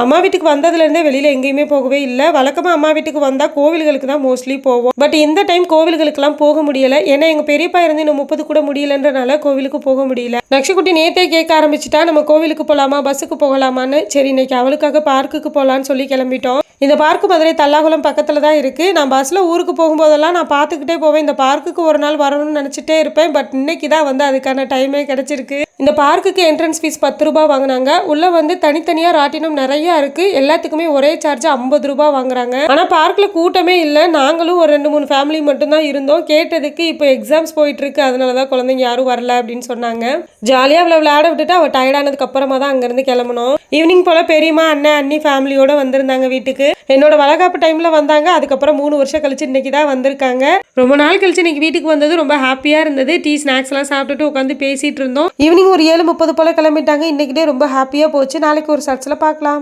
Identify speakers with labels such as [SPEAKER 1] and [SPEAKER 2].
[SPEAKER 1] அம்மா வீட்டுக்கு வந்ததுலேருந்தே வெளியில் எங்கேயுமே போகவே இல்லை. வழக்கமாக அம்மா வீட்டுக்கு வந்தால் கோவில்களுக்கு தான் மோஸ்ட்லி போவோம். பட் இந்த டைம் கோவில்களுக்கெல்லாம் போக முடியல. ஏன்னா எங்கள் பெரியப்பா இருந்து இன்னும் முப்பது கூட முடியலன்றனால கோவிலுக்கு போக முடியல. நக்ஷகுட்டி நேத்தே கேட்க ஆரம்பிச்சிட்டா நம்ம கோவிலுக்கு போகலாமா பஸ்ஸுக்கு போகலாமான்னு? சரி இன்னைக்கு அவளுக்காக பார்க்குக்கு போகலான்னு சொல்லி கிளம்பிட்டோம். இந்த பார்க்கு மதுரை தல்லாகுளம் பக்கத்தில் தான் இருக்குது நான் பஸ்ஸில் ஊருக்கு போகும்போதெல்லாம் நான் பார்த்துக்கிட்டே போவேன். இந்த பார்க்குக்கு ஒரு நாள் வரணும்னு நினச்சிட்டே இருப்பேன். பட் இன்னைக்கு தான் வந்து அதுக்கான டைமே கிடச்சிருக்கு. இந்த பார்க்குக்கு என்ட்ரன்ஸ் ஃபீஸ் பத்து ரூபா வாங்கினாங்க. உள்ளே வந்து தனித்தனியாக ராட்டினம் நிறைய இருக்குது எல்லாத்துக்குமே ஒரே சார்ஜ் ஐம்பது ரூபாய் வாங்குறாங்க. ஆனால் பார்க்கில் கூட்டமே இல்லை. நாங்களும் ஒரு ரெண்டு மூணு ஃபேமிலி மட்டும்தான் இருந்தோம். கேட்டதுக்கு இப்போ எக்ஸாம்ஸ் போயிட்டு இருக்கு அதனால தான் குழந்தைங்க யாரும் வரல அப்படின்னு சொன்னாங்க. ஜாலியாக அவளை விளையாட விட்டுட்டு அவள் டயர்டானதுக்கு அப்புறமா தான் அங்கேருந்து கிளம்பணும் ஈவினிங் போல் பெரியம்மா அண்ணன் அண்ணி ஃபேமிலியோட வந்திருந்தாங்க வீட்டுக்கு. என்னோட வளகாப்பு டைமில் வந்தாங்க. அதுக்கப்புறம் மூணு வருஷம் கழிச்சு இன்னைக்கு தான் வந்திருக்காங்க. ரொம்ப நாள் கழிச்சு இன்னைக்கு வீட்டுக்கு வந்தது ரொம்ப ஹாப்பியாக இருந்தது. டீ ஸ்நாக்ஸ்லாம் சாப்பிட்டுட்டு உட்காந்து பேசிட்டு இருந்தோம். ஈவினிங் ஒரு ஏழு முப்பது போல் கிளம்பிட்டாங்க. இன்னைக்கு ரொம்ப ஹாப்பியாக போச்சு. நாளைக்கு ஒரு சர்ச்சில் பார்க்கலாம்.